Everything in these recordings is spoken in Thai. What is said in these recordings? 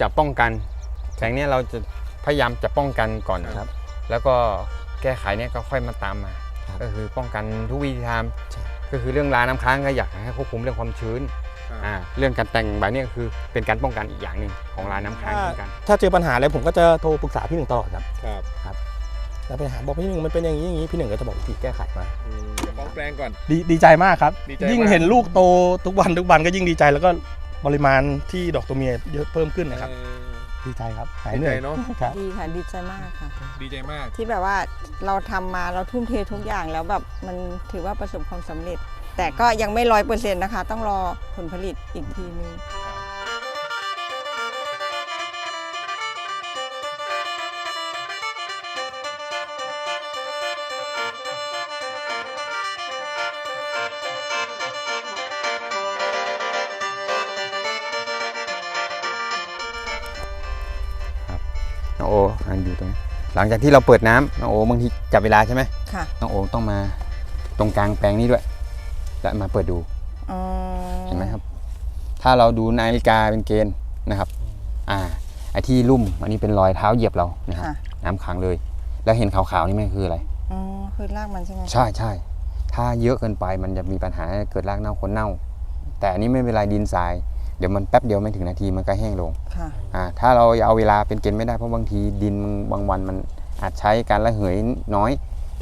จะป้องกันแสงเนี้ยเราจะพยายามจะป้องกันก่อนครับ แล้วก็แก้ไขเนี่ยก็ค่อยมาตามมา ครับก็คือป้องกันทุกวิธีทางใช่ ก็คือเรื่องราน้ำค้างก็อยากให้ควบคุมเรื่องความชื้นครับอ่าเรื่องการแต่งใบเนี่ยก็คือเป็นการป้องกันอีกอย่างหนึ่งของราน้ำค้างเหมือนกัน ถ้าเจอปัญหาอะไรผมก็จะโทรปรึกษาพี่หนึ่งตลอดครับ ครับแล้วไปหาบอกพี่หนึ่งมันเป็นอย่างนี้อย่างนี้พี่หนึ่งก็จะบอกวิธีแก้ไขมา อืมจะฟ้องแปลงก่อน ดีดีใจมากครับ ดีใจยิ่งมาก เห็นลูกโตทุกวันทุกวันก็ยิ่งดีใจแล้วก็ ปริมาณที่ดอกตัวเมียเยอะเพิ่มขึ้นนะครับ เออ ดีใจครับหายดีเหนื่ใจอยเนาะครับ ดีค่ะดีใจมากค่ะ ดีใจมาก ที่แบบว่าเราทำมาเราทุ่มเททุกอย่างแล้วแบบมันถือว่าประสบความสำเร็จ แต่ก็ยังไม่ร้อยเปอร์เซ็นต์นะคะ ต้องรอผลผลิตอีกทีนึงน้ อันอยู่ตรงนี้หลังจากที่เราเปิดน้ำน้องโอบางทีจับเวลาใช่ไหมค่ะน้องโอต้องมาตรงกลางแปลงนี้ด้วยและมาเปิดดูอ๋อเห็นไหมครับ ถ้าเราดูนาฬิกาเป็นเกณฑ์นะครับ อ่าไอ้ที่ลุ่มอันนี้เป็นรอยเท้าเหยียบเรานะครับค่ะน้ำขังเลย แล้วเห็นขาวๆนี่มันคืออะไร อ๋อคือรากมันใช่ไหมคะใช่ใช่ถ้าเยอะเกินไปมันจะมีปัญหาเกิดรากเน่าคนเน่า แต่อันนี้ไม่เป็นไรดินทราย เดี๋ยวมันแป๊บเดียวไม่ถึงนาทีมันก็แห้งลง ค่ะอ่า ถ้าเราเอาเวลาเป็นเกณฑ์ไม่ได้เพราะบางทีดินบางวันมันอาจใช้การระเหยน้อย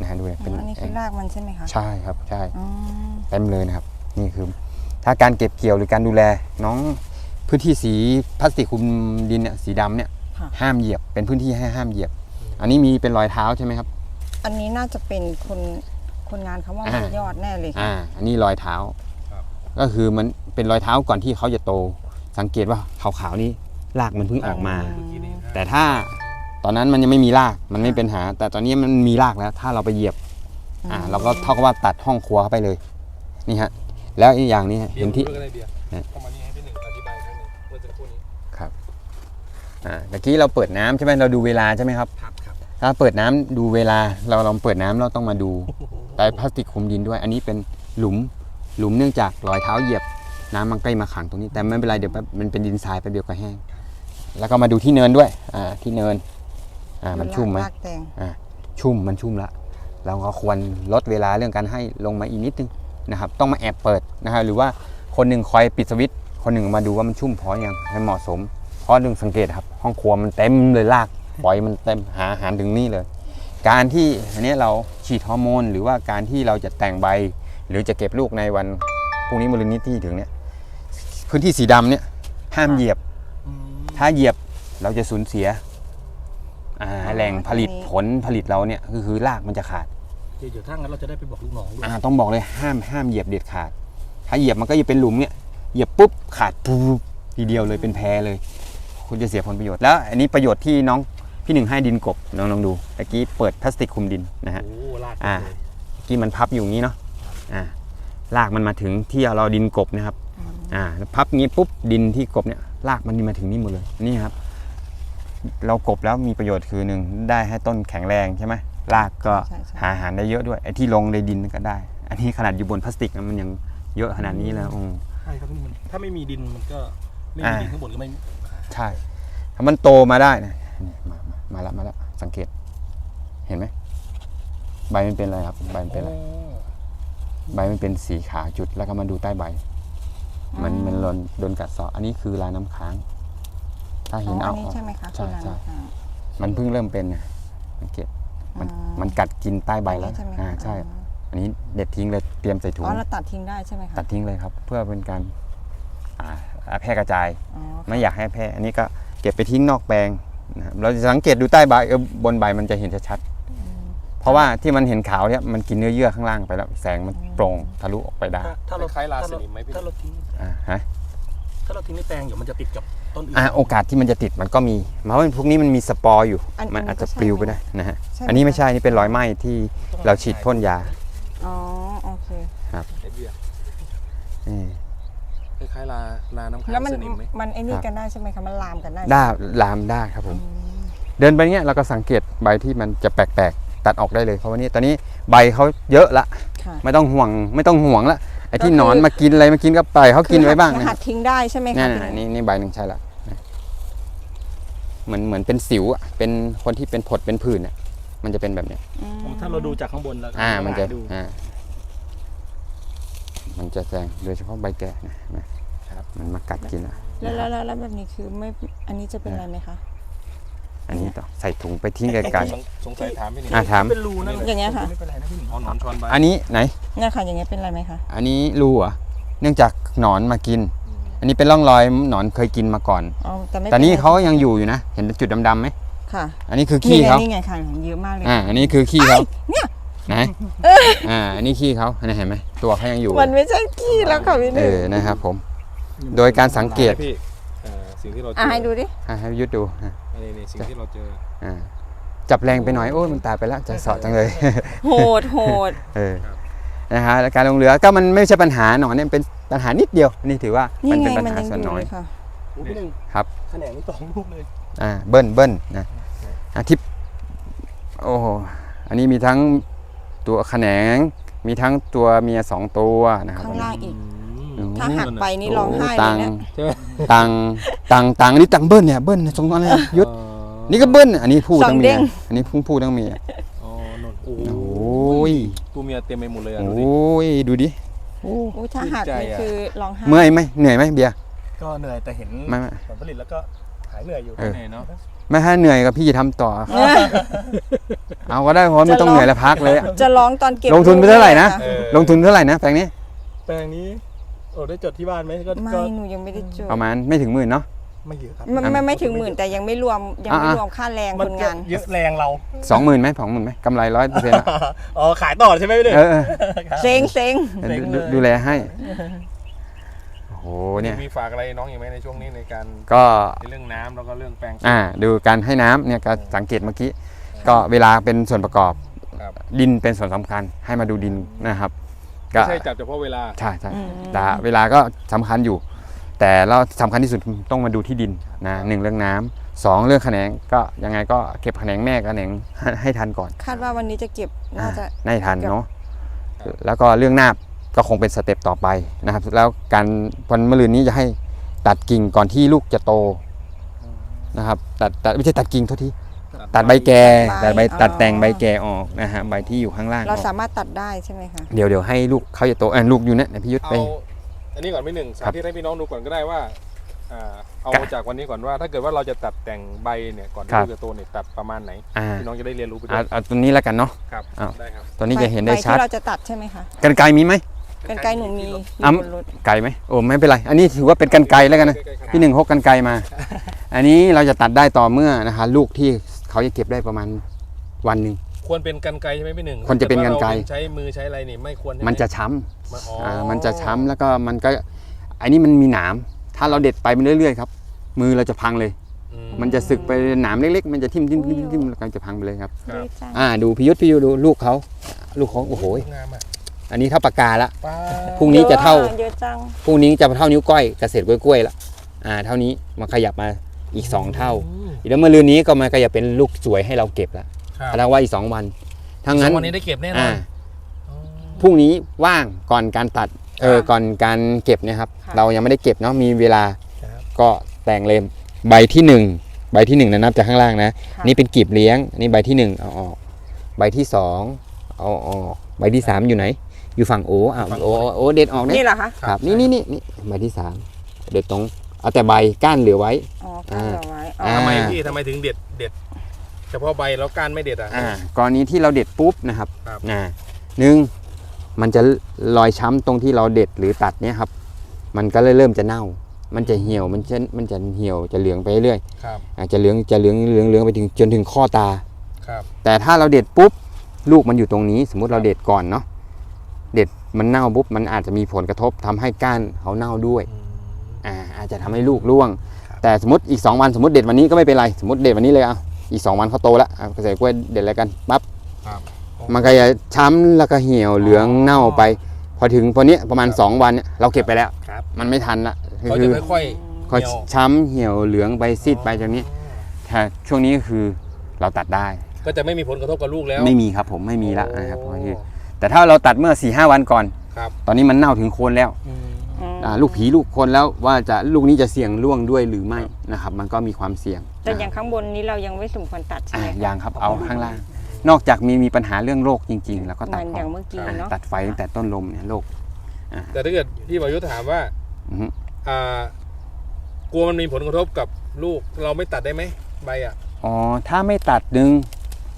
นะฮะดูเลยอ๋เป็นออันนี้คือรากมันใช่ไหมคะใช่ครับใช่อ๋อเต็มเลยนะครับ นี่คือ ถ้าการเก็บเกี่ยวหรือการดูแลน้องพื้นที่สีพลาสติกคลุมดินเนี่ยสีดำเนี่ยค่ะห้ามเหยียบเป็นพื้นที่ให้ห้ามเหยียบ อันนี้มีเป็นรอยเท้าใช่ไหมครับ อันนี้น่าจะเป็นคนคนงานเขาว่าอ่ามันยอดแน่เลยค่ะอ่าอันนี้รอยเท้าครับก็คือมันเป็นรอยเท้าก่อนที่เขาจะโต สังเกตว่าขาวๆนี่ รากมันเพิ่งออกมาเมื่อกี้นี้แต่ถ้าตอนนั้นมันยังไม่มีรากมันไม่เป็นหา แต่ตอนนี้มันมีรากแล้ว ถ้าเราไปเหยียบ อ่า เราก็เท่ากับว่าตัดห้องครัวเข้าไปเลย นี่ฮะ แล้วอีกอย่างนี้เดี๋เห็ยวนที่พูดอะไรเดียวฮะเข้ามานี่ให้พี่หนึ่งอธิบายครั้งหนึงเมื่อสักครู่นี้ครับอ่าตะกี้เราเปิดน้ำใช่ไหมเราดูเวลาใช่ไหมครับครับครับถ้าเปิดน้ำดูเวลาเราลองเปิดน้ำเราต้องมาดูไตรพลาสติกคลุมดินด้วย อันนี้เป็นหลุมหลุมเนื่องจากรอยเท้าเหยียบ น้ำมันใกล้มาขังตรงนี้แต่ไม่เป็นไรเดี๋ยวแป๊บมันเป็นดินทรายไปบเดียวก็แห้ง แล้วก็มาดูที่เนินด้วยอ่าที่เนินอ่ามันชุ่มไหมรากแตงอ่าชุ่มมันชุ่มละ เราก็ควรลดเวลาเรื่องการให้ลงมาอีกนิดนึงนะครับ ต้องมาแอบเปิดนะครับหรือว่าคนหนึ่งคอยปิดสวิตช์คนหนึ่งมาดูว่ามันชุ่มพอยังให้เหมาะสม เพราะหนึ่งสังเกตครับ ห้องครัวมันเต็มเลยลากปล่อยมันเต็มหาอาหารถึงนี่เลย การที่อันนี้เราฉีดฮอร์โมน หรือว่าการที่เราจะแต่งใบ หรือจะเก็บลูกในวันพรุ่งนี้มะรืนนี้ที่ถึงเนี่ยพื้นที่สีดำเนี่ยห้ามเหยียบ ถ้าเหยียบเราจะสูญเสียอ่าแหล่งผลิตผลผลิตเราเนี่ยก็คือรากมันจะขาดเดี๋ยวถ้างั้นเราจะได้ไปบอกลูกน้องด้วยอ่าต้องบอกเลยห้ามห้ามเหยียบเด็ดขาด ถ้าเหยียบมันก็จะเป็นหลุมเนี่ยเหยียบปุ๊บขาดปุ๊บทีเดียวเลยเป็นแพรเลย คุณจะเสียผลประโยชน์แล้ว อันนี้ประโยชน์ที่น้องพี่หนึ่งให้ดินกบลองลองดูตะกี้เปิดพลาสติกคลุมดินนะฮะโอ้ลากอ่าเลยเมื่อกี้มันพับอยู่อย่างนี้เนาะอ่าลากมันมาถึงที่เราดินกบนะครับอ่าแล้วพับงี้ปุ๊บดินที่กบเนี่ย ลากมันมาถึงนี่หมดเลยนี่ครับ เรากบแล้วมีประโยชน์คือหนึ่งได้ให้ต้นแข็งแรงใช่ไหมรากก็ใช่ใช่หาอาหารได้เยอะด้วยไอ้ที่ลงในดินก็ได้ อันนี้ขนาดอยู่บนพลาสติกนะมันยังเยอะขนาดนี้แล้วอืมใช่ครับนี่มันถ้าไม่มีดินมันก็ไม่มีอ่าดินข้างบนก็ไม่ใช่ถ้ามันโตมาได้นะนี่มามามาแล้วมาแล้วสังเกต เห็นไหมใบมันเป็นอะไรครับ ใบมันเป็นอะไรโอ้ใบมันเป็นสีขาวจุดแล้วก็มาดูใต้ใบ มันมันโดนโดนกัดเซาะอันนี้คือลายน้ำค้าง ถ้าอ๋เห็อนอัเอานนี้ใช่ไหมคะใช่คือรากใช่อ่ามันเพิ่งเริ่มเป็นนะสังเกตมันอ๋อมันกัดกินใต้ใบแล้วอันนี้ใช่ไหมคะอ่าใช่อ๋ออันนี้เด็ดทิ้งเลยเตรียมใส่ถุงอ๋อเราตัดทิ้งได้ใช่ไหมคะตัดทิ้งเลยครับ เพื่อเป็นการอ่าแพร่กระจายอ๋อไม่อยากให้แพร่อันนี้ก็เก็บไปทิ้งนอกแปลงนะครับเราจะสังเกตดูใต้ใบเออบนใบมันจะเห็นชัดๆ เพราะว่าที่มันเห็นขาวเนี่ยมันกินเนื้อเยื่อข้างล่างไปแล้ว แสงมันโปร่งทะลุออกไปได้ถ้าถ้าเราคล้ายๆลาถ้สนิมไหมพี่ถ้าเราทิ้งอ่าฮะถ้าเราทิ้งในแปลงเดี๋ยวมันจะติดกับต้นอื่นอ่าโอกาสที่มันจะติดมันก็มีเพราะว่าพวกนี้มันมีสปอร์อยู่อันมันอันนี้อาจจะก็ใช่ปลิวไปไหมได้นะฮะใช่ไหมอันนี้ไม่คะใช่นี่เป็นรอยไหม้ที่เราฉีดพ่นยาอ๋อโอเคไอเบียร์อืมคล้ายๆลาลาน้ำค้าแล้วงมันสนิมไหมมันไอ้นี่ครับกันได้ใช่ไหมคะมันลามกันได้ได้ลามได้ครับผม เดินไปเนี้ยเราก็สังเกตใบที่มันจะแปลกๆ ตัดออกได้เลยเพราะว่านี่ตอนนี้ใบเขาเยอะละค่ะไม่ต้องห่วงไม่ต้องห่วงละไอ้ที่ก็คือหนอนมากินอะไรมากินก็ปล่อยเขากินไว้บ้างคือนะ หัดทิ้งได้ใช่ไหมนี่คะนน่ะนี่นี่ใบหนึ่งใช่ละเหมือนเหมือนเป็นสิวอะเป็นคนที่เป็นผดเป็นผื่นอะมันจะเป็นแบบเนี้ยอืมถ้าเราดูจากข้างบนแล้วอ่า มันจะ ดู อ่า มันจะแซงโดยเฉพาะใบแก่นะเห็นไหมครับ มันมากัดกินอะ แล้วแล้วแล้วแล้วแบบนี้คือไม่ อันนี้จะเป็นอะไรไหมคะ อันนี้ต้องใส่ถุงไปทิ้งไกล สงสงสัยถามพี่หนึ่งๆอ่าถาม เป็นรูนะอย่างเงี้ยค่ะ ไม่เป็นไรนะพี่หนึ่งเอาหนอนชอนใบอันนี้ไหน เนี่ยค่ะอย่างเงี้ยเป็นอะไรไหมคะอันนี้รูเหรอะเนื่องจากหนอนมากิน อันนี้เป็นร่องรอยหนอนเคยกินมาก่อน อ๋อแต่ไม่แต่นี่ป็ไรเขายังอยู่อยู่นะ เห็นจุดดำๆไหมค่ะอันนี้คือนี่ขี้ไงเขานี่ไงค่ะเยอะมากเลย อ่า อันนี้คือขี้เขาเนี่ยไหนอ่า อันนี้ขี้เขาอันนี้เห็นไหมตัวเขายังอยู่ มันไม่ใช่ขี้แล้วค่ะพี่หเอนึ่งอ นะครับผม โดยการสังเกต พี่เอ่อ สิ่งที่เราเจอะอให้ดูดิอะให้ยุดดูอะนี่นี่สิ่งที่เราเจอ อ่าจับแรงไปหน่อยโอ้ยมันตายไปแล้วใจเสาะจังเลย โหดโหดเออนะฮะแล้วการลงเรือก็มันไม่ใช่ปัญหาหนอนเนี่ยเป็นปัญหานิดเดียว นี่ถือว่านี่มันไงเป็นปัญมันหายังส่วนอยู่น้อย เลยค่ะโอ้พี่หนึ่งครับ แขนงสองลูกเลย อ่าเบิ้ลเบิ้ลนะอาทิตย์โอ้โหอันนี้มีทั้งตัวแขนง มีทั้งตัวเมียสองตัวนะครับข้างล่างอีกอืม ถ้าหักไปนี่ร้องไห้เลตัยงเนี่ยใช่ไหมตังตังตังอันนี้ตังเบิ้ลเนี่ยเบิ้ลเนี่ยตรงนั้นเลยยุดนี่ก็เบิ้ลอันนี้ผู้สอทั้งงเด้เมียงอันนี้ผู้ผู้ทั้งเมียอ๋อนนโอ้โอ้ยตัวเมียเต็มไปหมดเลยอะโอดูดิ้ยดูดิโอ้ถ้าหักชื่นใจนี่อะคือร้องไห้เมื่อยไหมเหนื่อยไหมเบียร์ ก็เหนื่อยแต่เห็นไม่ไม่ ผลผลิตแล้วก็หายเหนื่อยอยู่เออไหนเนาะไม่ถ้าเหนื่อยก็พี่จะทำต่อ เอาก็ได้เพราะไม่ต้องเหนื่อยแล้วพักเลยอะ จะร้องตอนเก็บลงทุนไปเท่าไหร่นะลูกเออ ลงทุนเท่าไหร่นะแปลงนี้แปลงนี้ โอ้ได้จดที่บ้านไหมก็ไม่ก็หนูยังไม่ได้จดประมาณไม่ถึงหมื่นเนาะ ไม่เยอะครับไม่ไม่ไม่ถึงหมื่นแต่ยังไม่รวมยังไม่อะ รวมค่าแรงมัคนนก็งาน เยอะแรงเรา สองหมื่นไหมสองหมื่นไหมกำไรร้อยเปอร์เซ็นต์อ๋อขายต่อใช่ไหมพี่หนึ่ง เออเออเซ็งเซ็งเซ็งดูเลยดูแลให้โอ้โหเนี่ยมีฝากอะไรน้องอีกไหมในช่วงนี้ในการก็ ในเรื่องน้ำแล้วก็เรื่องแปลง อ่าดูการให้น้ำเนี่ยก็สังเกตเมื่อกี้ ก็เวลาเป็นส่วนประกอบ ครับ ดินเป็นส่วนสำคัญให้มาดูดินนะครับ ก็ ไม่ใช่จับเฉพาะเวลา ใช่ใช่อืมแต่เวลาก็สำคัญอยู่ แต่เราสำคัญที่สุดต้องมาดูที่ดินนะหนึ่งเรื่องน้ำสองเรื่องแขนงก็ยังไงก็เก็บแขนงแม่กับแขนงให้ให้ทันก่อนคาดว่าวันนี้จะเก็บน่าจะน่าจะทันเก็บ เนาะแล้วก็เรื่องนาบก็คงเป็นสเต็ปต่อไปนะครับ แล้วการวันมะรืนนี้จะให้ตัดกิ่งก่อนที่ลูกจะโตนะครับตัดตัดไม่ใช่ตัดกิ่งโทษที ตัดใบแก่ตัดใบตัดแต่งใบแก่ออกนะฮะใบที่อยู่ข้างล่างอเราอกสามารถตัดได้ใช่ไหมคะเดี๋ยวเดี๋ยวให้ลูกเขาจะโตเออลูกอยู่เนี่ยเดี๋ยวพี่ยุทธไปเอาอันนี้ก่อนพี่หนึ่งสาธิตให้พี่น้องดูก่อนก็ได้ว่าอ่าเอาครับจากวันนี้ก่อนว่า ถ้าเกิดว่าเราจะตัดแต่งใบเนี่ยก่อนที่ครับ ลูกจะโตเนี่ยตัดประมาณไหนอ่าพี่น้องจะได้เรียนรู้ไปด้เอาวยเอาตัวนี้แล้วกันเนาะ ครับอ้าวได้ครับตัวนี้จะเห็นได้ใบชัดที่เราจะตัดใช่ไหมคะกันไกลมีไหม กันไกลหนูมีอยู่อะบนรถไกลไหมโอ้ไม่เป็นไร อันนี้ถือว่าเป็นกันไกลแล้วกันนะ ใกล้ๆครับพี่หนึ่งพกกันไกลมา อันนี้เราจะตัดได้ต่อเมื่อนะคะลูกที่ เขาจะเก็บได้ประมาณวันหนึ่ง ควรเป็นกันไกรใช่ไหมพี่หนึ่งควรจะเป็นกรรไกรถ้าเาใช้มือใช้อะไรนี่ไม่ควรใช่ไหมันจะช้มันอ๋อำอ่อ่ามันจะช้ำแล้วก็มันก็อันนี้มันมีหนาม ถ้าเราเด็ดไปมันเรื่อยๆครับ มือเราจะพังเลยอืมันจะสึกไปหนามเล็กๆ มันจะทิ่มทิ่มทิ่มทิ่มแล้วก็จะพังไปเลยครับครับ ดีจังอ่าดูพิยุทธพิยุทธดูลูกเขาลูกเขาโอ้โห งามอะอันนี้เท่าปากกาละป้าพรุ่งนี้จะเท่าเยอะจังพรุ่งนี้จะเท่านิ้วก้อยเกษตรกล้วยๆละอ่า เท่านี้มันขยับมาอีกสองเท่า อื มเดี๋ยวมื่อรืนนี้ก็มันก็จะเป็นลูกสวยให้เราเก็บละครับแล้วว่าอีกสองวันถ้างั้นสองวันนี้ได้เก็บแน่นออ่านอ๋อพรุ่งนี้ว่างก่อนการตัดเออครับก่อนการเก็บเนะครับค่ะเรายังไม่ได้เก็บเนาะมีเวลาครับก็แต่งเลยใบที่หนึ่งใบที่หนึ่งนะนับจากข้างล่างนะค่ะนี่เป็นกีบเลี้ยงอันนี่ใบที่หนึ่งเอาออกใบที่สองเอาออกใบที่สามอยู่ไหน อยู่ฝั่งโอ้อะโอ้โอ้เด็ดออกเนี่ยนี่เหรอคะครับนี่นี่นี่นี่ใบที่สามเด็ดตรง เอาแต่ใบก้านเหลือไว้ อ๋อก้านเอาไว้อ๋ออ่าทำไมพี่ทำไมถึงเด็ดเด็ด เฉพาะใบแล้วก้านไม่เด็ดอะ อ่ากรณีที่เราเด็ดปุ๊บนะครับครับ อ่าหนึ่งมันจะรอยช้ำตรงที่เราเด็ดหรือตัดเนี่ยครับ มันก็เลยเริ่มจะเน่า มันจะเหี่ยวมันจะมันจะเหี่ยวจะเหลืองไปเรื่อยครับอาจจะเหลืองจะเหลืองเหลืองเหลืองไปถึงจนถึงข้อตา ครับ แต่ถ้าเราเด็ดปุ๊บลูกมันอยู่ตรงนี้ สมมุติเราเด็ดก่อนเนาะเด็ดมันเน่าปุ๊บมันอาจจะมีผลกระทบทำให้ก้านเขาเน่าด้วย อืม อ่าอาจจะทำให้ลูกร่วงครับแต่สมมติอีก 2 วันสมมติเด็ดวันนี้ก็ไม่เป็นไรสมมติเด็ดวันนี้เลยเอาอีก 2 วันเขาโตแล้วเอาเกษตรกล้วยเด็ดอะไรกันปั๊บครับมันก็จะช้ำแล้วก็เหี่ยวเหลืองเน่าไป พอถึงพอเนี้ยประมาณ 2 วันเนี่ยเราเก็บไปแล้วครับมันไม่ทันละเขาคืจะอค่อยค่อยเหี่ยวช้ำเหี่ยวเหลืองไปซีดไปจากนี้ถ้าช่วงนี้ก็คือเราตัดได้ๆก็จะไม่มีผลกระทบกับลูกแล้ว ไม่มีครับผมไม่มีละนะครับโอ้เพราะที่แต่ถ้าเราตัดเมื่อ4ีหวันก่อนครับตอนนี้มันเน่าถึงโคนแล้วอืมอืมอ่า ลูกผีลูกคนแล้วว่าจะลูกนี้จะเสี่ยงล่วงด้วยหรือไม่นะครับ มันก็มีความเสี่ยงแต่อย่างข้างบนนี้เรายังไม่สมควรตัดใช่อ่าไหมคะยังครับเอาข้างล่าง นอกจากมีมีปัญหาเรื่องโรคจริง ๆ แล้วก็เหตัดมือนออย่างอกเมื่อกี้อ่าเนาะตัดไฟตั้งแต่ต้นลมเนี่ยโรคอ่าแต่ถ้าเกิดพี่วายุถามว่าอือฮึอ่ากลัวมันมีผลกระทบกับลูกเราไม่ตัดได้ไหมใบอะอ๋อถ้าไม่ตัดดึง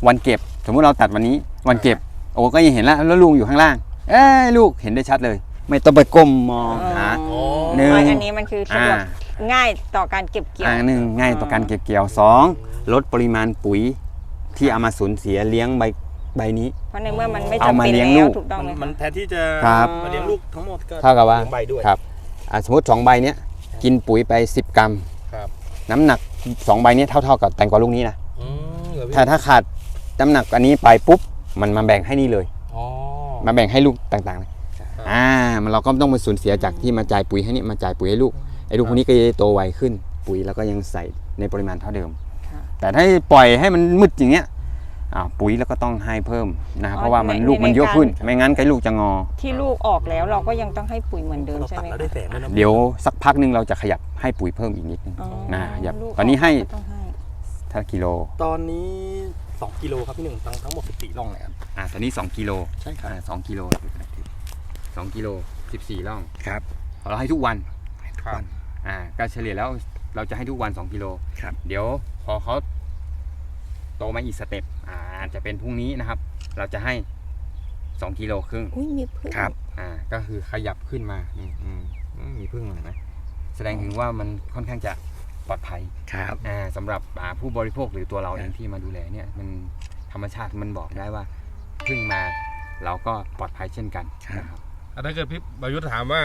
วันเก็บ สมมุติเราตัดวันนี้ วันเก็บ โอ้ก็ยังเห็นแล้วแล้วลุงอยู่ข้างล่าง เอ้ยลูกเห็นได้ชัดเลย ไม่ต้องไปก้มมองหาอ๋อหนึ่ง อันนี้มันคือสะดวกอ่าง่ายต่อการเก็บเกี่ยว อ่าหนึ่งง่ายต่อการเก็บเกี่ยวสองลดปริมาณปุ๋ยที่เอามาสูญเสียเลี้ยงใบใบนี้ เพราะในเมื่อมันไม่เอาจำมาเป็นเลี้ยงแล้ลูวก ถูกต้องไหมมันคะแทนที่จะครับมาเลี้ยงลูกทั้งหมดก็เท่ากับว่าเลี้ยงใบด้วย ครับอ่าสมมติ2ใบเนี้ยกินปุ๋ยไป 10 กรัมครับ น้ำหนัก2ใบเนี้ยเท่าๆกับแตงกวาลูกนี้นะอืมเหรอพี่ถ้าถ้าขาดน้ำหนักอันนี้ไปปุ๊บมันมาแบ่งให้นี่เลย อ๋อ มาแบ่งให้ลูกต่างๆเลยอ่า มันเราก็ต้องมาสูญเสียจากที่มาจ่ายปุ๋ยให้นี่มาจ่ายปุ๋ยให้ลูกไอ้ลูกพวกนี้ก็จะโตไวขึ้น ปุ๋ยแล้วก็ยังใส่ในปริมาณเท่าเดิมค่ะแต่ถ้าปล่อยให้มันมืดอย่างเงี้ยอ่าปุ๋ยแล้วก็ต้องให้เพิ่มนะครับเพราะว่ามันลูกมันเยอะขึ้น ไม่งั้นไก่ลูกจะงอ ที่ลูกออกแล้วเราก็ยังต้องให้ปุ๋ยเหมือนเดิมเราใช่ตัดไหมแล้วคะได้แสงด้วยนะเดี๋ยวสักพักหนึ่งเราจะขยับให้ปุ๋ยเพิ่มอีกนิดนึงอ๋อนะอย่าลูกตอนนี้ให้ก็ต้องให้ถ้ากิโล ตอนนี้2กิโลครับพี่หนึ่งทั้งทั้งหมด14ร่องเลยครับอ่าตอนนี้ 2 กิโลใช่ครับอ่าสองกิโล สองกิโล14 ร่อง ครับเราให้ทุกวันทุกวันอ่าก็เฉลี่ยแล้วเราจะให้ทุกวัน 2กิโลครับ เดี๋ยวพอเขาโตมาอีกสเต็ปอ่าอาจจะเป็นพรุ่งนี้นะครับ เราจะให้ 2กิโลครึ่งอุ้ยมีพึ่งครับอ่าก็คือขยับขึ้นมานี่อืมอืมมีพึ่งเห็นไหมแสดงถึงว่ามันค่อนข้างจะปลอดภัยครับอ่าสำหรับอ่าผู้บริโภคหรือตัวเราเองที่มาดูแลเนี่ยมันธรรมชาติมันบอกได้ว่าพึ่งมาเราก็ปลอดภัยเช่นกันนะครับอะ ถ้าเกิดพี่วายุถามว่า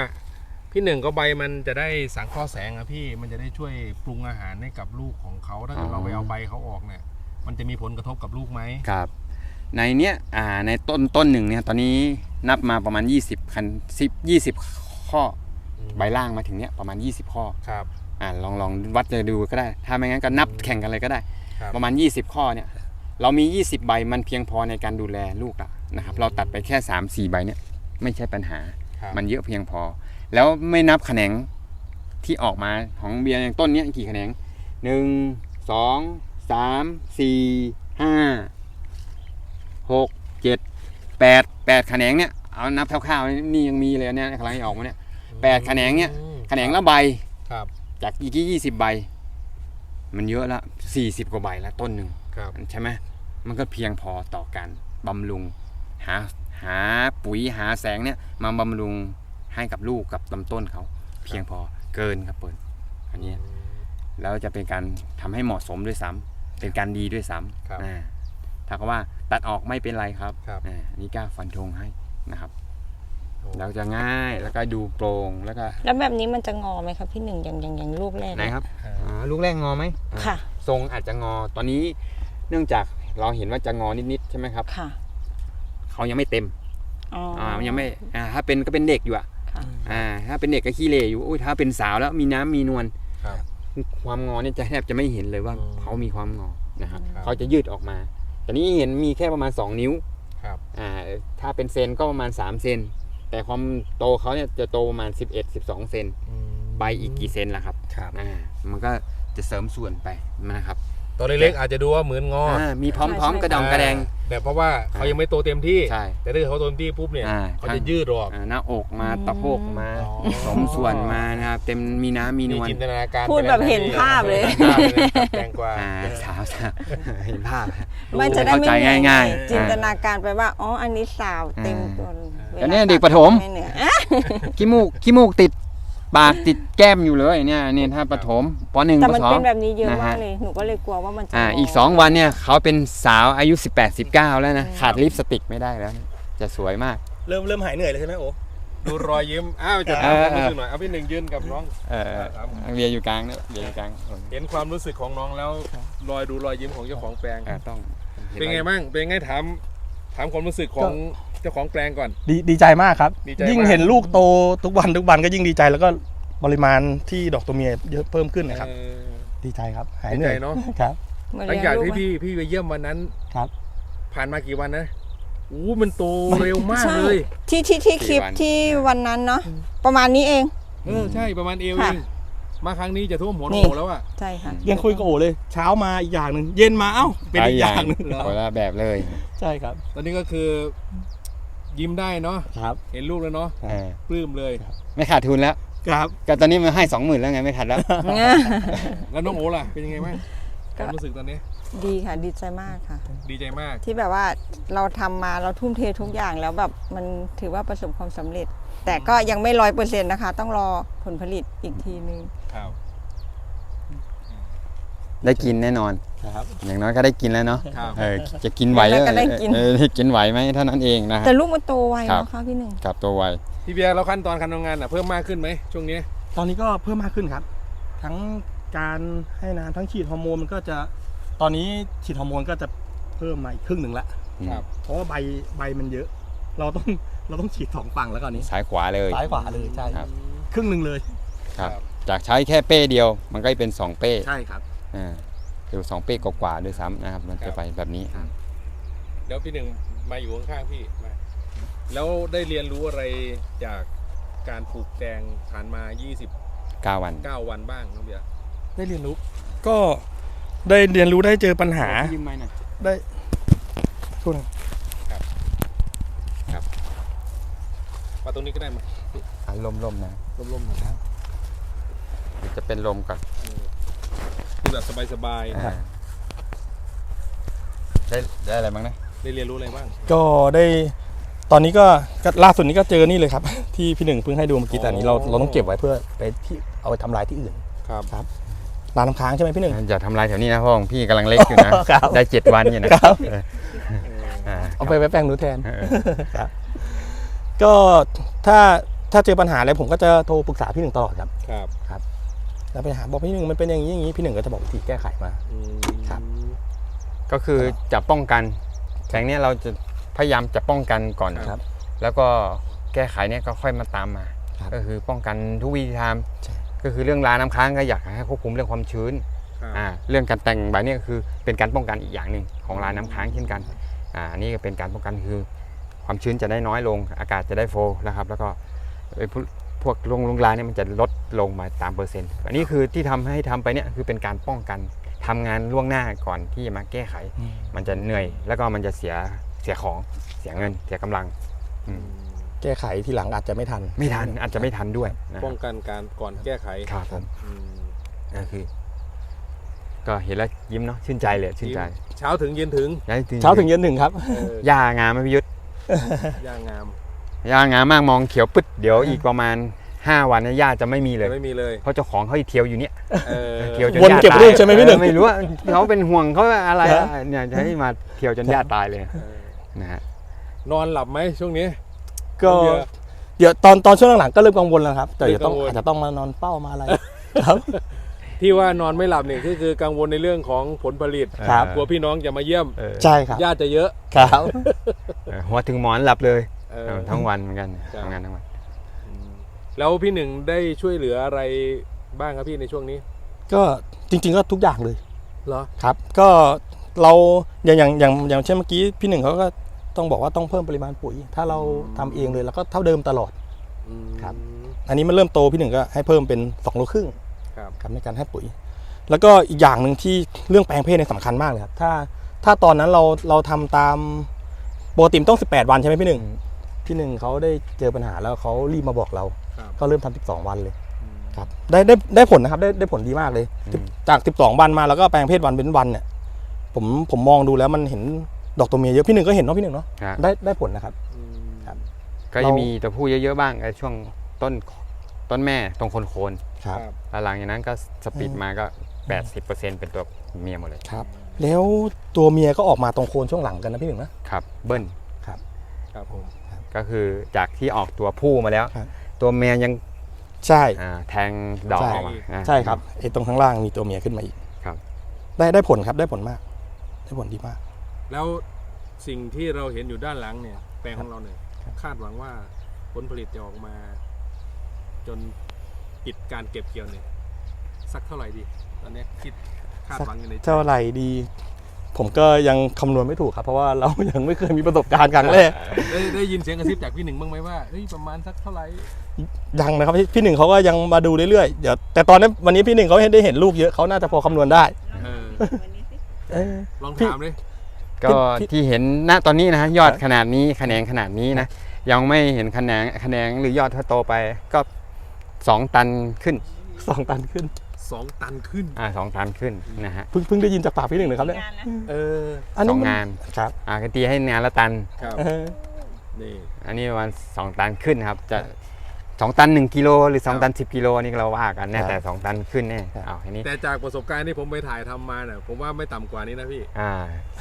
พี่หนึ่งก็ใบมันจะได้สังเคราะห์แสงอะพี่มันจะได้ช่วยปรุงอาหารให้กับลูกของเขาถ้าเกิดเราไปเอาใบเขาออกเนี่ย มันจะมีผลกระทบกับลูกไหมครับ ในเนี้ยอ่าในต้นต้นหนึ่งเนี่ยตอนนี้นับมาประมาณ 20 คัน10 20 ข้อใบล่างมาถึงเนี้ยประมาณ 20 ข้อครับอ่าลองลองวัดเลยดูก็ได้ ถ้าไม่งั้นก็นับแข่งกันเลยก็ได้ครับประมาณ 20 ข้อเนี่ยเรามี 20 ใบมันเพียงพอในการดูแลลูกละนะครับ เราตัดไปแค่ 3 4 ใบเนี่ย ไม่ใช่ปัญหา ครับมันเยอะเพียงพอ แล้วไม่นับแขนงที่ออกมาของเบียร์อย่างต้นเนี้ยกี่แขนงหนึ่งสองสามสี่ห้าหกเจ็ดแปดแปดแขนงเนี่ยเอานับคร่าวๆนี่ยังมีเลยเนี่ยกำลังออกมาเนี่ย แปดแขนงเนี่ย อืม แขนงละใบครับ จากอีกยี่สิบใบ มันเยอะละสี่สิบกว่าใบละต้นหนึ่ง ครับ ใช่ไหมมันก็เพียงพอต่อการบำรุงหา หาปุ๋ยหาแสงเนี่ยมาบำรุงให้กับลูกกับลำต้นเขา เพียงพอเกินครับเปิดอันเนี้ยแล้วจะเป็นการทำให้เหมาะสมด้วยซ้ำเป็นการดีด้วยซ้ครับำอ่าถ้าก็ว่าตัดออกไม่เป็นไรครับครับอ่าอันนี่กล้าฟันธงให้นะครับโอ้แล้วจะง่ายแล้วก็ดูโปร่งแล้วก็ แล้วแบบนี้มันจะงอไหมครับพี่หนึ่งอย่างอย่างอย่างลูกแรกไหนครับอ่าอ่าลูกแรกงอไหมค่ะ ทรงอาจจะงอตอนนี้ เนื่องจากเราเห็นว่าจะงอนิดๆใช่ไหมครับค่ะ เขายังไม่เต็มอ๋อออ่ามันยังไม่อ่าถ้าเป็นก็เป็นเด็กอยู่อะค่ะอ่าถ้าเป็นเด็กก็ขี้เหร่อยู่อุ้ยถ้าเป็นสาวแล้วมีน้ำมีนวลครับ ความงอเนี่ยจะแทบจะไม่เห็นเลยว่าอืม เขามีความงอนะครับครับ เขาจะยืดออกมา แต่นี้เห็นมีแค่ประมาณ 2 นิ้วครับ อ่าถ้าเป็นเซนก็ประมาณ 3 เซนแต่ความโตเขาเนี่ยจะโตประมาณ 11 12 เซนอืมใบอีกกี่เซนล่ะครับครับ อ่ามันก็จะเสริมส่วนไปนะครับ ตัวเล็กๆอาจจะดูว่าเหมือนงอออ่ามีพร้อมๆกระดองกระแดง แต่เพราะว่าเขายังไม่โตเต็มที่ ใช่แต่ถ้าเกิดเขาโตเต็มที่ปุ๊บเนี่ยอ่า เขาจะยืดออก อ่าหน้าอกมาตะโพกมาอ๋อ สมส่วนมานะครับเต็มมีน้ำมีนมีวลจินตนาการพูดแบบเห็นภาพเลยห็นภาพเลยครับแตงกวาอ่าสาวสาวเห็นภาพ มันจะได้ไม่เข้าใจเหนื่อง่ายๆจินตนาการไปว่า อ๋อ อันนี้สาวเต็มตัวลแต่เนี่ยเด็กประถมไเหนื่อยอะขี้มูกขี้มูกติด ปากติดแก้มอยู่เลยเนี่ยเนี่ยถ้าปฐมปหนึ่งแต่ปมันสอเป็งนแบบนี้เยอะนะฮะ มากเลย หนูก็เลยกลัวว่ามันจะอ่างอีก 2 วันเนี่ยเขาเป็นสาวอายุ 18 19 แล้วนะ ขาดลิปสติกไม่ได้แล้วนะจะสวยมาก เริ่มเริ่มหายเหนื่อยเลยใช่ไหมโอ้ดูรอยยิ้ม อ้าวจะถามความรู้สึกหน่อย เอาพี่หนึ่งยืนกับน้อง เออครับเบียร์อยู่กลางเนี่ยเบียร์อยู่กลางเห็นความรู้สึกของน้องแล้ว รอยดูรอยยิ้มของเจ้าของแปลงเออต้อง เป็นไงบ้าง เป็นไงถาม ถามความรู้สึกของ เจ้าของแปลงก่อน ดีดีใจมากครับ ดีใจมากยิ่งเห็นลูกโตทุกวันทุกวันก็ยิ่งดีใจแล้วก็ปริมาณที่ดอกตัวเมียเยอะเพิ่มขึ้นนะครับ เออ ดีใจครับ หายเหนื่อยดีใจเนอะ ครับเหมือนหลังเลี้ยงจากลูกที่พี่พี่ไปเยี่ยมวันนั้นครับ ผ่านมากี่วันนะอู้มันโตเร็วมากใช่ เลยที่ที่ที่คลิปที่วันนั้นเนาะประมาณนี้เอง เออใช่ประมาณเอวค่ะเองมาครั้งนี้จะท่วมหัวนี่โหแล้วอะ ใช่ค่ะ ยังคุยกับโอเลย เช้ามาอีกอย่างหนึ่งเย็นมาเอ้าเป็นอีกอย่างหนึ่งเหรอคนละแบบเลย ใช่ครับ ตอนนี้ก็คือ ยิ้มได้เนาะครับเห็นลูกแล้วเนาะเออปลื้มเลย ไม่ขาดทุนแล้วครับ ก็ตอนนี้มันให้สองหมื่นแล้วไงไม่ขาดแล้ว แล้วน้องโอล่ะเป็นยังไงบ้างคก็ วามรู้สึกตอนนี้ ดีค่ะดีใจมากค่ะ ดีใจมาก ที่แบบว่าเราทำมาเราทุ่มเททุกอย่างแล้วแบบมันถือว่าประสบความสำเร็จ แต่ก็ยังไม่ร้อยเปอร์เซ็นต์นะคะ ต้องรอผลผลิตอีกทีนึง ครับ ได้กินแน่นอน ครับ อย่างน้อยก็ได้กินแล้วเนาะครับ เออจะกินไหวแล้วก็ได้กิน เออได้กินไหวไหมเท่านั้นเองนะคแต่รับลูกมันโตไวครับเนาะคะพี่หนึ่งกับตัวไว พี่เบียร์เราขั้นตอนการทำงานอะเพิ่มมากขึ้นไหมช่วงนี้ ตอนนี้ก็เพิ่มมากขึ้นครับ ทั้งการให้น้ำทั้งฉีดฮอร์โมนมันก็จะตอนนี้ฉีดฮอร์โมนก็จะเพิ่มมาอีกครึ่งหนึ่งละครับ เพราะว่าใบใบมันเยอะ เราต้องเราต้องฉีดสองฝั่งแล้วก่อนนี้ซ้ายขวาเลย ซ้ายขวาเลยใช่ครับ ครึ่งหนึ่งเลย ครับ จากใช้แค่เป้เดียว มันก็เป็นสองเป้ ใช่ครับ อ่าหรือสองเป้กว่าๆด้วยซ้ำนะครับ มันครัจะบไปแบบนี้เดี๋ยวพี่หนึ่งมาอยู่ข้างๆพี่มาแล้วได้เรียนรู้อะไรจากการปลูกแตงผ่านมา9วัน29วันบ้างน้องเบียร์ได้เรียนรู้ ก็ได้เรียนรู้ได้เจอปัญหายืมไม้หน่อยได้ช่วงมาตรงนี้ก็ได้มาอะลมๆนะร่มๆนะครับเดี๋ยวจะเป็นลมก่อน คือแบบสบายอ่าได้ได้อะไรบ้างนะๆ ได้เรียนรู้อะไรบ้าง ก็ได้ตอนนี้ก็ก็ล่าสุดนี้ก็เจอนี่เลยครับ ที่พี่หนึ่งเพิ่งให้ดูเมื่อกี้แต่อันนี้เราเราต้องเก็บไว้เพื่อไปที่เอาไปทำลายที่อื่นครับ ร้านน้ำค้างใช่ไหมพี่หนึ่ง อย่าทำลายแถวนี้นะเพราะของพี่กำลังเล็กอยู่นะ ครับ ได้เจ็ดวันอยู่นะครับ เอออ่าเอาไปไว้แปลงหนูแทน เออก็ถ้าถ้าเจอปัญหาอะไรผมก็จะโทรปรึกษาพี่หนึ่งตลอดครับ ครับ แล้วไปหาบอกพี่หนึ่งมันเป็นอย่างนี้อย่างนี้พี่หนึ่งก็จะบอกวิธีแก้ไขมาอืมครับ ก็คือจะป้องกันแสงเนี้ยเราจะพยายามจะป้องกันก่อนครับ แล้วก็แก้ไขเนี่ยก็ค่อยมาตามมาครับก็คือป้องกันทุกวิธีทางใช่ก็คือเรื่องราน้ำค้างก็อยากให้ควบคุมเรื่องความชื้นครับอ่าเรื่องการแต่งใบเนี่ยก็คือเป็นการป้องกันอีกอย่างหนึ่งของราน้ำค้างเช่นกันอ่าอันนี้ก็เป็นการป้องกันคือ ความชื้นจะได้น้อยลง อากาศจะได้โฟลว์นะครับ แล้วก็ไอ้ พวกพวกลงลงราเนี่ยมันจะลดลงมาตามเปอร์เซ็นต์อันนี้คือที่ทำให้ทำไปเนี่ยคือเป็นการป้องกันทำงานล่วงหน้าก่อนที่จะมาแก้ไข มันจะเหนื่อยแล้วก็มันจะเสียเสียของเสียเงินเสียกำลังอืมแก้ไขทีหลังอาจจะไม่ทัน ไม่ทันอาจจะไม่ทันด้วยนะคป้รัอบงกันการก่อนแก้ไขครับผมอืมก็คือ ก็เห็นแล้วยิ้มเนาะชื่นใจเลยชื่นใจ เช้าถึงเย็นถึงย้ยเช้าถึงเย็นถึงครับเออหญ้างามไหมพี่ยุทธย่างงาม หญ้างามมากมองเขียวปึ๊ดเดี๋ยวอีกประมาณ 5 วันเนยหญ้าจะไม่มีเลยจะไม่มีเลยเพราะเจ้าของเขาอีเทียวอยู่เนี่ยเออเทียวจนวนหญ้าเก็บตายรูปใช่ไหมพี่หนึ่ง เออไม่รู้ว่าเขาเป็นห่วงเขาอะไรอะฮะเนี่ยจะให้มาเทียวจนหญ้าตายเลยเออนะฮะ นอนหลับไหมช่วงนี้ ก็เดี๋ยวเดี๋ยวตอนตอนช่วงหลังๆก็เริ่มกังวลแล้วครับ แต่เดี๋ยวต้องเริ่มกังวล อาจจะต้องมานอนเป้ามาอะไร ครับ ที่ว่านอนไม่หลับเนี่ยก็คือกังวลในเรื่องของผลผลิตครับ กลัวพี่น้องจะมาเยี่ยมเออใช่ครับญาติจะเยอะ ครับ เออหัวถึงหมอนหลับเลย เออเออ ทั้งวันเหมือนกันครับทำงานทั้งวันแล้วพี่หนึ่งได้ช่วยเหลืออะไรบ้างครับพี่ในช่วงนี้ก็จริง ๆ ก็ทุกอย่างเลยเหรอครับ ก็เราอย่างอย่างอย่างอย่างเช่นเมื่อกี้พี่หนึ่งเขาก็ต้องบอกว่าต้องเพิ่มปริมาณปุ๋ย ถ้าเราทำเองเลยแล้วก็เท่าเดิมตลอด อืม ครับ อันนี้มันเริ่มโตพี่หนึ่งก็ให้เพิ่มเป็น2โลครึ่งครับครับในการให้ปุ๋ย แล้วก็อีกอย่างหนึ่งที่เรื่องแปลงเพศเนี่ยสำคัญมากเลยครับถ้าถ้าตอนนั้นเราเราทำตามปกติมนต้อง 18 วันใช่ไหมพี่หนึ่ง พี่หนึ่งเขาได้เจอปัญหาแล้วเขารีบมาบอกเราครับก็เริ่มทำ12 วันเลยอืมครับ ได้ได้ได้ผลนะครับได้ได้ผลดีมากเลยอืม จาก 12 วันมาแล้วก็แปลงเพศวันเป็นวันเนี่ยผมผมมองดูแล้วมันเห็นดอกตัวเมียเยอะพี่หนึ่งก็เห็นเนาะพี่หนึ่งเนาะครับได้ได้ผลนะครับ อืมครับ ก็จะมีตัวผู้เยอะๆบ้างไอ้ช่วงต้นต้นแม่ตรงโคนโคนครับครับ ๆแล้วหลังจากนั้นก็สปีดมาก็ 80%เป็นตัวเมียหมดเลยครับ แล้วตัวเมียก็ออกมาตรงโคนช่วงหลังกันนะพี่หนึ่งนะครับ เบิ้ลครับผม ก็คือจากที่ออกตัวผู้มาแล้ว ครับ ตัวเมียยังใช่ อ่าแทงดอกใช่ ออกมานะใช่ครับไอ้ตรงข้างล่างมีตัวเมียขึ้นมาอีก ครับ ได้ได้ผลครับได้ผลมาก ได้ผลดีมาก แล้วสิ่งที่เราเห็นอยู่ด้านหลังเนี่ย แปลงของเราเนี่ย ครับ คาดหวังว่าผลผลิตจะออกมา จนปิดการเก็บเกี่ยวเนี่ย สักเท่าไหร่ดี ตอนนี้คิดคาดหวังอยู่ในใจเท่าไหร่ดี ผมก็ยังคำนวณไม่ถูกครับ เพราะว่าเรายังไม่เคยมีประสบการณ์ครั้งแรกได้ได้ยินเสียงกระซิบจากพี่หนึ่งบ้างไหมว่าเอ้ยประมาณสักเท่าไหร่ยังนะครับพี่พี่หนึ่งเขาก็ยังมาดูเรื่อยๆเดี๋ยวแต่ตอนนั้นวันนี้พี่หนึ่งเขาได้เห็นลูกเยอะเขาน่าจะพอคำนวณได้เออเออลองพี่ถามเลยก็พี่ที่เห็นณตอนนี้นะฮะยอดขนาดนี้คะแนนขนาดนี้นะยังไม่เห็นคะแนนคะแนนหรือยอดถ้าโตไปก็สองตันขึ้นสองตันขึ้น สองตันขึ้น อ่าสองตันขึ้นนะฮะเพิ่งเพิ่งได้ยินจากปากพี่หนึ่งเลยครับเนี่ยเอออันสนี้องมันงานครับอ่าก็ตีให้งานละตัน ครับ เออนี่ อันนี้ประมาณสองตันขึ้นครับ จะสองตันหนึ่งกิโลหรือสองครับตันสิบกิโลนี่เราว่ากันแน่แต่สองตันขึ้นแน่เอาแค่นี้แต่จากประสบการณ์ที่ผมไปถ่ายทำมาเนี่ยผมว่าไม่ต่ำกว่านี้นะพี่ อ่า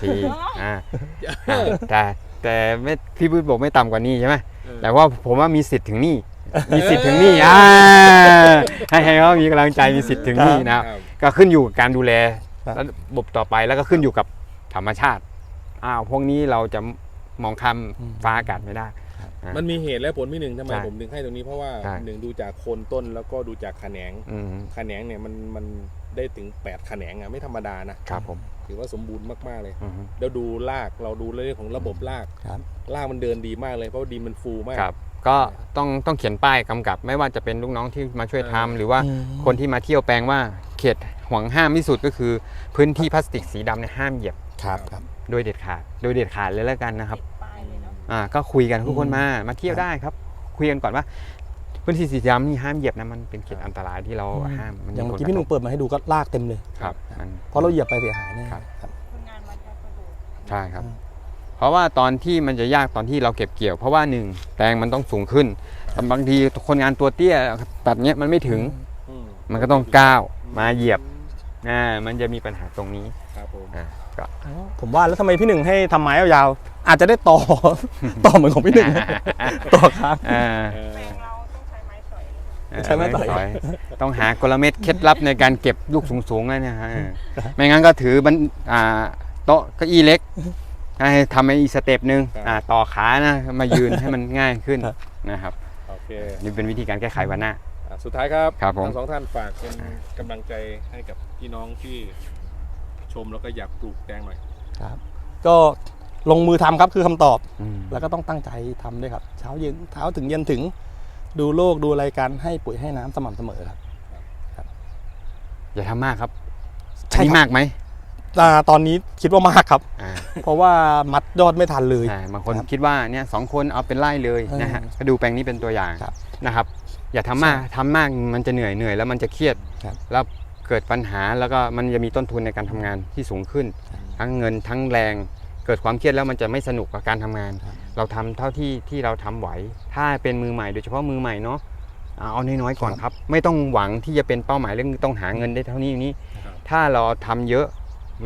สี่อ่าอ่าแต่แต่ไม่พี่พูดบอกไม่ต่ำกว่านี้ใช่ไหมเออแต่ว่าผมว่ามีสิทธิ์ถึงนี่ มีสิทธิ์ถึงนี่อ่าให้ให้เขามีกำลังใจมีสิทธิ์ถึงนี่นะครับครับ ก็ขึ้นอยู่กับการดูแลครับ ระบบต่อไปแล้วก็ขึ้นอยู่กับธรรมชาติอ้าวพวกนี้เราจะมองข้ามฟ้าอากาศไม่ได้อ่ามันมีเหตุและผลพี่หนึ่งทำไมใช่ผมถึงให้ตรงนี้เพราะว่าใช่ หนึ่งดูจากโคนต้นแล้วก็ดูจากแขนงอืมแขนงเนี่ยมันมันได้ถึง8แขนงอะไม่ธรรมดานะครับผมถือว่าสมบูรณ์มากๆเลย อืมแล้วดูรากเราดูเรื่องของระบบรากครับ รากมันเดินดีมากเลยเพราะว่าดินมันฟูมาก ครับ ก็ต้องต้องเขียนป้ายกำกับ ไม่ว่าจะเป็นลูกน้องที่มาช่วยทำเออหรือว่าอืมคนที่มาเที่ยวแปลงว่าเขตห่วงห้ามที่สุดก็คือ พื้นที่พลาสติกสีดำเนี่ยห้ามเหยียบครับครับโดยเด็ดขาดโดยเด็ดขาดเลยแล้วกันนะครับอ่าก็คุยกันทุกคนมามาเที่ยวได้ครับ คุยกันก่อนว่าพื้นที่สีดำนี่ห้ามเหยียบนะมันเป็นเขตอันตรายที่เราห้ามมันอย่างเมื่อผลกี้พี่หนุ่มเปิดมาให้ดูก็ลากเต็มเลยครับมันเพราะเราเหยียบไปเสียหายแน่ครับครับใช่ครับอืม เพราะว่าตอนที่มันจะยากตอนที่เราเก็บเกี่ยว เพราะว่าหนึ่งแปลงมันต้องสูงขึ้นแต่บางทีคนงานตัวเตี้ยตัดเนี้ยมันไม่ถึงอืมมันก็ต้องก้าวมาเหยียบอ่ามันจะมีปัญหาตรงนี้ครับผมอ่าก็ผมว่าแล้วทำไมพี่หนึ่งให้ทำไม้ยาวๆอาจจะได้ต่อ ต่อเหมือนของพี่หนึ่งต่อค้างอ่าเออใช้ไม้ต่อยเต้องหากลเม็ดเคล็ดลับในการเก็บลูกสูงๆนะเนี่ยฮะเออไม่งั้นก็ถือบันอ่าโต๊ะเก้าอี้เล็ก ให้ทำให้อีกสเต็ปหนึ่งอ่าต่อขานะมายืนให้มันง่ายขึ้นนะครับโอเคนี่เป็นวิธีการแก้ไขวันหน้า อะสุดท้ายครับครับผม ทั้งสองท่านฝากเป็นกำลังใจให้กับพี่น้องที่ชมแล้วก็อยากปลูกแตงหน่อย ครับ ก็ลงมือทำครับคือคำตอบ อืม แล้วก็ต้องตั้งใจทำด้วยครับ เช้าเย็นเช้าถึงเย็นถึง ดูโลกดูอะไรายกันให้ปุ๋ยให้น้ำสม่ำเสมอครับ อย่าทำมากครับใช่อันนี้ครับ มากไหมอ่า ตอนนี้คิดว่ามากครับ อ่าเพราะว่ามัดยอดไม่ทันเลยอ่าบางคนครับคิดว่าเนี่ยสองคนเอาเป็นไร่เลยเออนะฮะก็ดูแปลงนี้เป็นตัวอย่างครับนะครับ อย่าทำมากทำมากมันจะเหนื่อยเหนื่อยแล้วมันจะเครียด ครับแล้วเกิดปัญหาแล้วก็มันจะมีต้นทุนในการทำงานที่สูงขึ้น ทั้งเงินทั้งแรง เกิดความเครียดแล้วมันจะไม่สนุกกับการทำงาน ครับ เราทำเท่าที่ที่เราทำไหว ถ้าเป็นมือใหม่โดยเฉพาะมือใหม่เนาะเอาน้อยๆก่อนครับ ไม่ต้องหวังที่จะเป็นเป้าหมายเรื่องต้องหาเงินได้เท่านี้นี้ครับถ้าเราทำเยอะ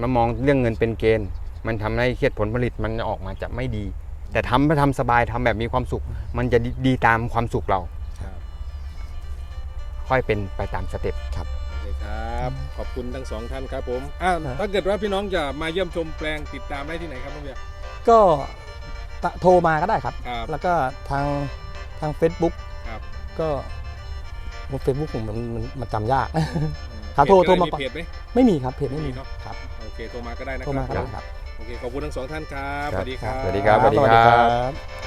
มามองเรื่องเงินเป็นเกณฑ์ มันทำให้เครียดผลผลิตมันออกมาจะไม่ดี แต่ทำทำสบายทำแบบมีความสุข มันจะดีดีตามความสุขเราครับค่อยเป็นไปตามสเต็ปโอเคครับขอบคุณทั้งสองท่านครับผมอะครับถ้าเกิดว่าพี่น้องจะมาเยี่ยมชมแปลงติดตามได้ที่ไหนครับน้องเบียร์ก็ตะโทรมาก็ได้ครับครับ แล้วก็ทางทาง Facebook ครับก็เฟซบุ๊กผมมันมันมันจำยากครับโทรโทรมาเพจไหมไม่มีครับเพจไม่มีไม่มีเนอะครับโอ เคโทรมาก็ได้นะคโทรรัมาบก็ได้ครับ โอเคขอบคุณทั้งสองท่านครับ สวัสดีครับ สวัสดีครับ สวัสดีครับ